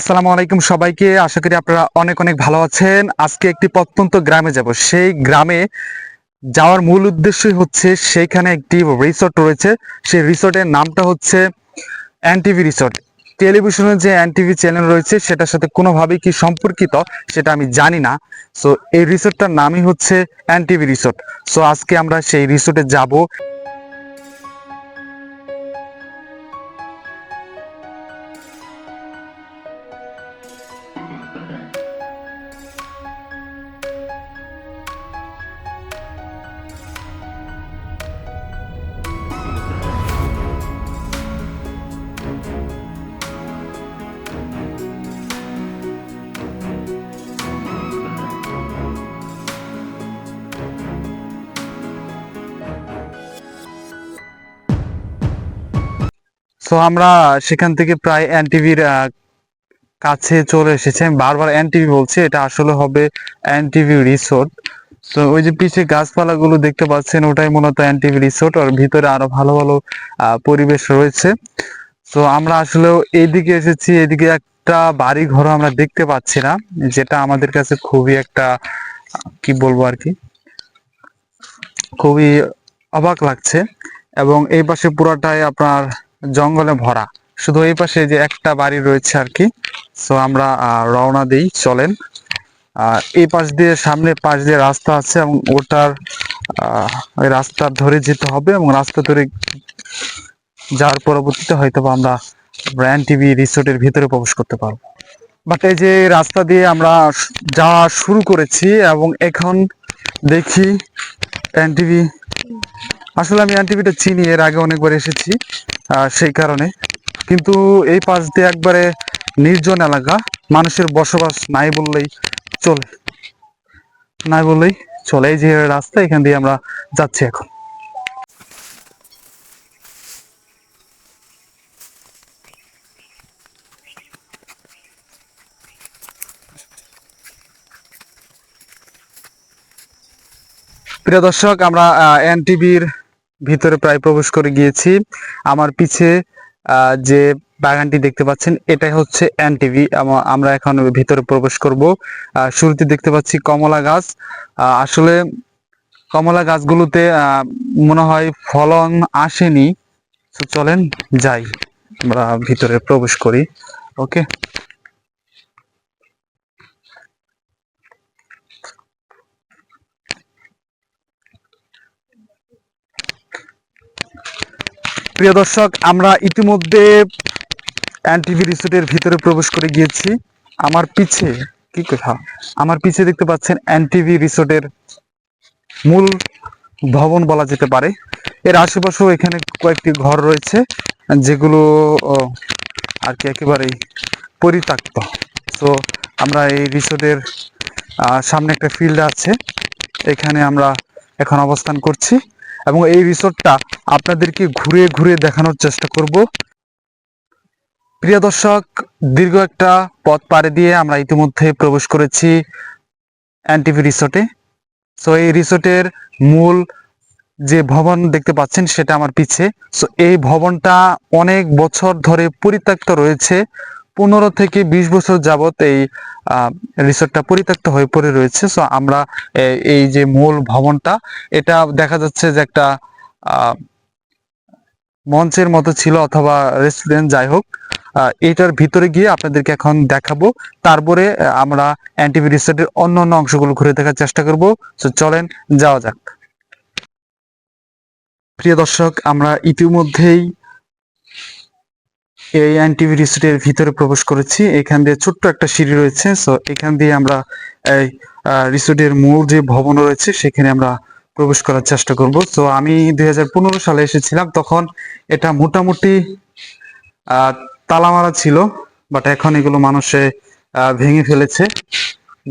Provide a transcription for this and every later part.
আসসালামু আলাইকুম সবাইকে। আশা করি আপনারা অনেক অনেক ভালো আছেন। আজকে একটি প্রত্যন্ত গ্রামে যাব। সেই গ্রামে যাওয়ার মূল উদ্দেশ্যই হচ্ছে সেইখানে একটি রিসোর্ট রয়েছে। সেই রিসোর্টের নামটা হচ্ছে এনটিভি রিসোর্ট টেলিভিশনের যে এনটিভি চ্যানেল রয়েছে, সেটার সাথে কোনোভাবেই কি সম্পর্কিত সেটা আমি জানি না। সো এই রিসোর্টটার নামই হচ্ছে এনটিভি রিসোর্ট সো আজকে আমরা সেই রিসোর্টে যাব। সো আমরা সেখান থেকে প্রায় এনটিভির কাছে চলে এসেছি। আমি বারবার এনটিভি বলছি, এটা আসলে হবে এনটিভি রিসোর্ট তো ওই যে পিছে গাছপালাগুলো দেখতে পাচ্ছেন, ওটাই মূলত এনটিভি রিসোর্ট আর ভিতরে আরও ভালো ভালো পরিবেশ রয়েছে। তো আমরা আসলেও এইদিকে এসেছি এদিকে একটা বাড়ি ঘর আমরা দেখতে পাচ্ছি না, যেটা আমাদের কাছে খুবই একটা, কি বলব আর কি, খুবই অবাক লাগছে। এবং এই পাশে পুরাটাই আপনার জঙ্গলে ভরা। শুধু এই পাশে যে একটা বাড়ি রয়েছে আর কি সো আমরা রওনা দিই, চলেন। এই পাশ দিয়ে সামনে পাশ দিয়ে রাস্তা আছে এবং ওটার ওই রাস্তা ধরে যেতে হবে এবং রাস্তা ধরে যাওয়ার পরবর্তীতে হয়তো আমরা ব্র্যান্ড টিভি রিসোর্টের ভিতরে প্রবেশ করতে পারব। বাট এই যে রাস্তা দিয়ে আমরা যাওয়া শুরু করেছি এবং এখন দেখি এনটিভি আসলে আমি এনটিভিটা চিনি, এর আগে অনেকবার এসেছি। সেই কারণে। কিন্তু এই পাশ দিয়ে একবারে নির্জন এলাকা, মানুষের বসবাস নাই বললেই চলে। নাই বললেই চলে। এই যে রাস্তা, এখান দিয়ে আমরা যাচ্ছি এখন। প্রিয় দর্শক, আমরা এনটিভির ভিতরে প্রায় প্রবেশ করে গিয়েছি। আমার পিছে যে বাগানটি দেখতে পাচ্ছেন, এটাই হচ্ছে এনটিভি। আমরা এখন ভিতরে প্রবেশ করব। শুরুতে দেখতে পাচ্ছি কমলা গাছ। আসলে কমলা গাছগুলোতে মনে হয় ফলন আসেনি। চলেন যাই, আমরা ভিতরে প্রবেশ করি। ওকে? প্রিয় দর্শক, আমরা ইতিমধ্যে এনটিভি রিসোর্টের ভিতরে প্রবেশ করে গিয়েছি। আমার পিছে, কি কথা? আমার পিছে দেখতে পাচ্ছেন এনটিভি রিসোর্টের মূল ভবন বলা যেতে পারে। এর আশেপাশেও এখানে কয়েকটি ঘর রয়েছে, যেগুলো আর কি একেবারেই পরিত্যক্ত। তো আমরা এই রিসোর্টের সামনে একটা ফিল্ড আছে। এখানে আমরা এখন অবস্থান করছি। এবং এই রিসোর্টটা আপনাদেরকে ঘুরে ঘুরে দেখানোর চেষ্টা করব। প্রিয় দর্শক, দীর্ঘ একটা পথ পাড়ি দিয়ে আমরা ইতিমধ্যে প্রবেশ করেছি এনটিভি রিসোর্টে। সো এই রিসোর্টের মূল যে ভবন দেখতে পাচ্ছেন সেটা আমার পিছে। সো এই ভবনটা অনেক বছর ধরে পরিত্যক্ত রয়েছে। পনেরো থেকে বিশ বছর যাবত এই রিসোর্টটা পরিত্যক্ত হয়ে পড়ে রয়েছে। সো আমরা এই যে মূল ভবনটা, এটা দেখা যাচ্ছে যে একটা মঞ্চের মতো ছিল অথবা রেস্টুরেন্ট, যাই হোক। এটার ভিতরে গিয়ে আপনাদেরকে এখন দেখাবো। তারপরে আমরা এনটিভি রিসোর্টের অন্য অন্য অংশগুলো ঘুরে দেখার চেষ্টা করব। তো চলেন, যাওয়া যাক। প্রিয় দর্শক, আমরা ইতিমধ্যেই এই এনটিভি রিসোর্টের ভিতরে প্রবেশ করেছি। এখান দিয়ে ছোট্ট একটা সিঁড়ি রয়েছে। সো এখান দিয়ে আমরা এই রিসোর্টের মূল যে ভবন রয়েছে সেখানে আমরা প্রবেশ করার চেষ্টা করব। তো আমি দুই হাজার পনেরো সালে এসেছিলাম। তখন এটা মোটামুটি আহ, তালা ছিল। বাট এখন এগুলো মানুষে ভেঙে ফেলেছে।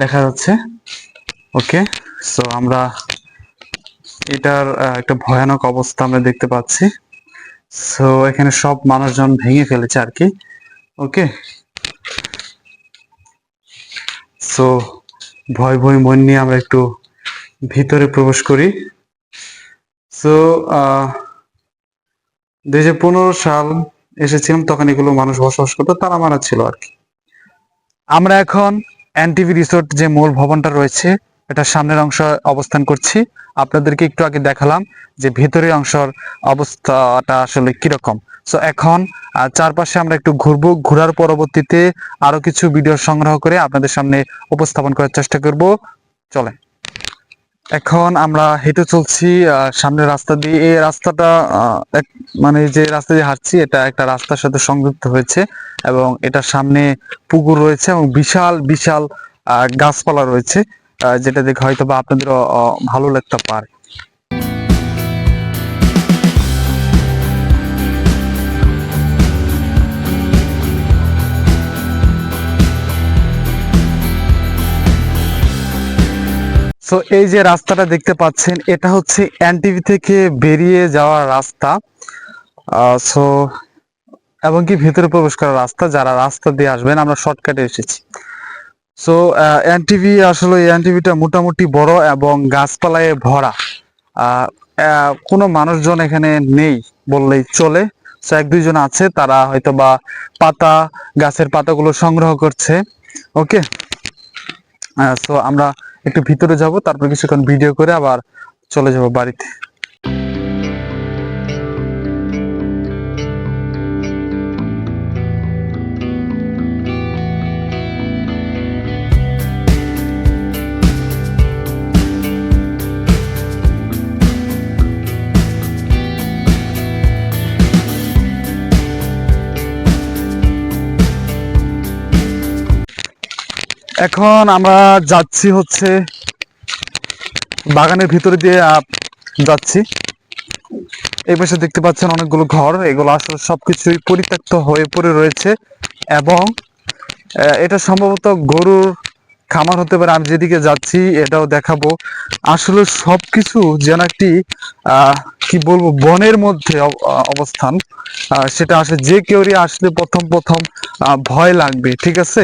দেখা যাচ্ছে। ওকে সো আমরা এটার একটা ভয়ানক অবস্থা আমরা দেখতে পাচ্ছি। সো এখানে সব মানুষজন ভেঙে ফেলেছে আর কি। ওকে সো ভয় ভয়, মন নিয়ে আমরা একটু ভিতরে প্রবেশ করি। সো দুই হাজার পনেরো সাল এসেছিলাম, তখন এগুলো মানুষ বসবাস করতো, তারা মারা ছিল আর কি। আমরা এখন এনটিভি রিসোর্ট যে মূল ভবনটা রয়েছে, এটার সামনের অংশ অবস্থান করছি। আপনাদেরকে একটু আগে দেখালাম যে ভিতরের অংশের অবস্থাটা আসলে কীরকম। সো এখন চারপাশে আমরা একটু ঘুরবো ঘোরার পরবর্তীতে আরও কিছু ভিডিও সংগ্রহ করে আপনাদের সামনে উপস্থাপন করার চেষ্টা করব। চলেন। এখন আমরা হেঁটে চলছি আহ, সামনের রাস্তা দিয়ে। এই রাস্তাটা মানে যে রাস্তা দিয়ে হাঁটছি এটা একটা রাস্তার সাথে সংযুক্ত হয়েছে এবং এটার সামনে পুকুর রয়েছে এবং বিশাল বিশাল গাছপালা রয়েছে। যেটা দেখে হয়তো বা আপনাদেরও ভালো লাগতে পারে। সো এই যে রাস্তাটা দেখতে পাচ্ছেন, এটা হচ্ছে এনটিভি থেকে বেরিয়ে যাওয়ার রাস্তা। সো এবং কি ভেতরে প্রবেশ করার রাস্তা, যারা রাস্তা দিয়ে আসবেন, আমরা শর্টকাটে এসেছি। সো এনটিভি আসলে এনটিভিটা মোটামুটি বড় এবং গাছপালায় ভরা। কোনো মানুষজন এখানে নেই বললেই চলে। সো এক দুইজন আছে, তারা হয়তো বা পাতা, গাছের পাতাগুলো সংগ্রহ করছে। ওকে সো আমরা একটু ভিতরে যাব, তারপর কিছুক্ষণ ভিডিও করে আবার চলে যাব বাড়িতে। এখন আমরা যাচ্ছি হচ্ছে বাগানের ভিতরে দিয়ে যাচ্ছি। এই পাশে দেখতে পাচ্ছেন অনেকগুলো ঘর, এগুলো আসলে সবকিছুই পরিত্যক্ত হয়ে পড়ে রয়েছে এবং এটা সম্ভবত গরুর খামার হতে পারে। আমি যেদিকে যাচ্ছি এটাও দেখাবো। আসলে সবকিছু যেন একটি কি বলব, বনের মধ্যে অবস্থান। সেটা আসলে যে কেউরই আসলে প্রথম প্রথম ভয় লাগবে, ঠিক আছে?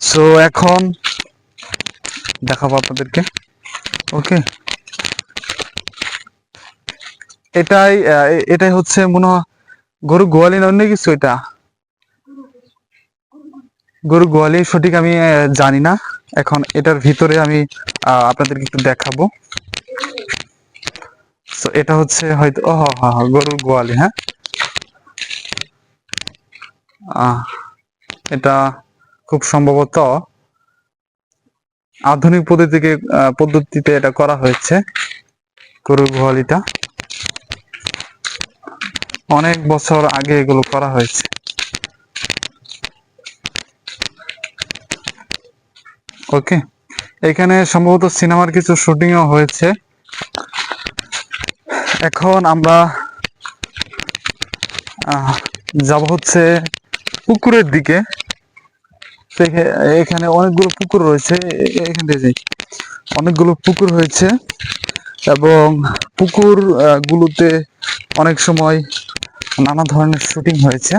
সো এখন দেখাবো আপনাদেরকে। ওকে এটাই এটাই হচ্ছে মনে হয় গরু গোয়ালি না অন্য কিছু এটা? গরু গোয়ালি সঠিক আমি জানি না। এখন এটার ভিতরে আমি আপনাদেরকে একটু দেখাবো। এটা হচ্ছে হয়তো ও হ্যাঁ হ্যাঁ গরুর গোয়ালি হ্যাঁ? এটা খুব সম্ভবত আধুনিক পদ্ধতিকে পদ্ধতিতে এটা করা হয়েছে। গরুর গোয়ালিটা অনেক বছর আগে এগুলো করা হয়েছে। ওকে। এখানে সম্ভবত সিনেমার কিছু শুটিংও হয়েছে। এখন আমরা যাব হচ্ছে পুকুরের দিকে। এখানে অনেকগুলো পুকুর রয়েছে এখান থেকে যাই। অনেকগুলো পুকুর হয়েছে এবং পুকুর গুলোতে অনেক সময় নানা ধরনের শুটিং হয়েছে।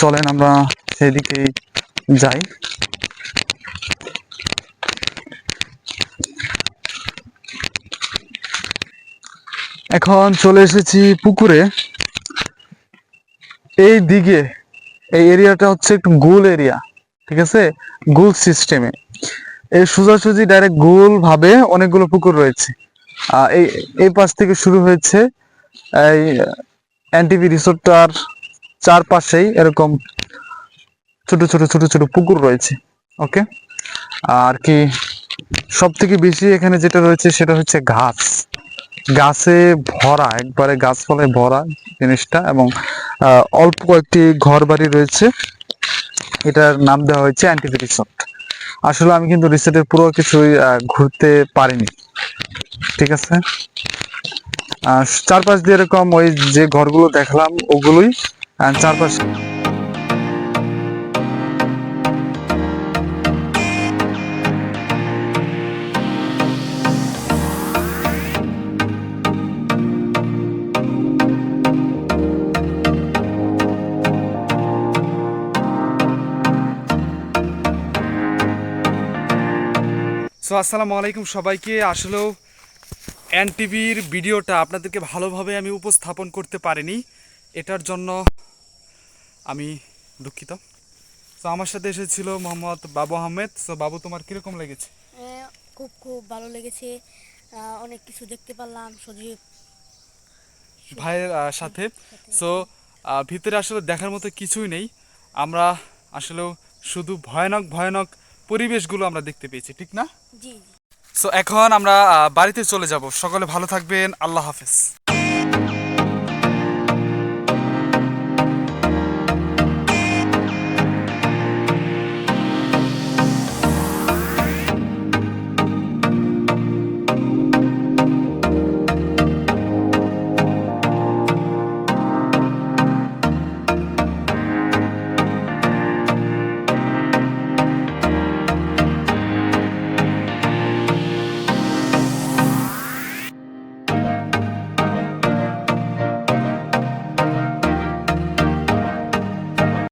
চলেন আমরা সেদিকেই যাই। এখন চলে এসেছি পুকুরে। এই দিকে এই এরিয়াটা হচ্ছে একটু গোল এরিয়া, ঠিক আছে? গোল সিস্টেমে এই সোজাসুজি ডাইরেক্ট গোল ভাবে অনেকগুলো পুকুর রয়েছে। এই এই পাশ থেকে শুরু হয়েছে, এই এনটিভি রিসোর্টটার চারপাশেই এরকম ছোট ছোট ছোট ছোট পুকুর রয়েছে ওকে আর কি সব থেকে বেশি এখানে যেটা রয়েছে সেটা হচ্ছে গাছ গাছে ভরা, একবারে গাছপালায় ভরা জিনিসটা এবং অল্প কয়েকটি ঘর বাড়ি রয়েছে। এটার নাম দেওয়া হয়েছে অ্যান্টিভি রিসর্ট আসলে আমি কিন্তু রিসোর্টের পুরো কিছুই ঘুরতে পারিনি। ঠিক আছে? চারপাশ দিয়ে এরকম ওই যে ঘরগুলো দেখলাম, ওগুলোই চারপাশ সো আসসালামু আলাইকুম সবাইকে। আসলেও এনটিভির ভিডিওটা আপনাদেরকে ভালোভাবে আমি উপস্থাপন করতে পারিনি। এটার জন্য আমি দুঃখিত। সো আমার সাথে এসেছিল মোহাম্মদ বাবু আহমেদ। সো বাবু তোমার কীরকম লেগেছে? খুব খুব ভালো লেগেছে। অনেক কিছু দেখতে পারলাম সজীব। ভাইয়ের সাথে। সো ভিতরে আসলে দেখার মতো কিছুই নেই। আমরা আসলে শুধু ভয়ানক ভয়ানক পরিবেশগুলো আমরা দেখতে পেয়েছি ঠিক না? সো এখন আমরা বাড়িতে চলে যাব। সকলে ভালো থাকবেন। আল্লাহ হাফেজ।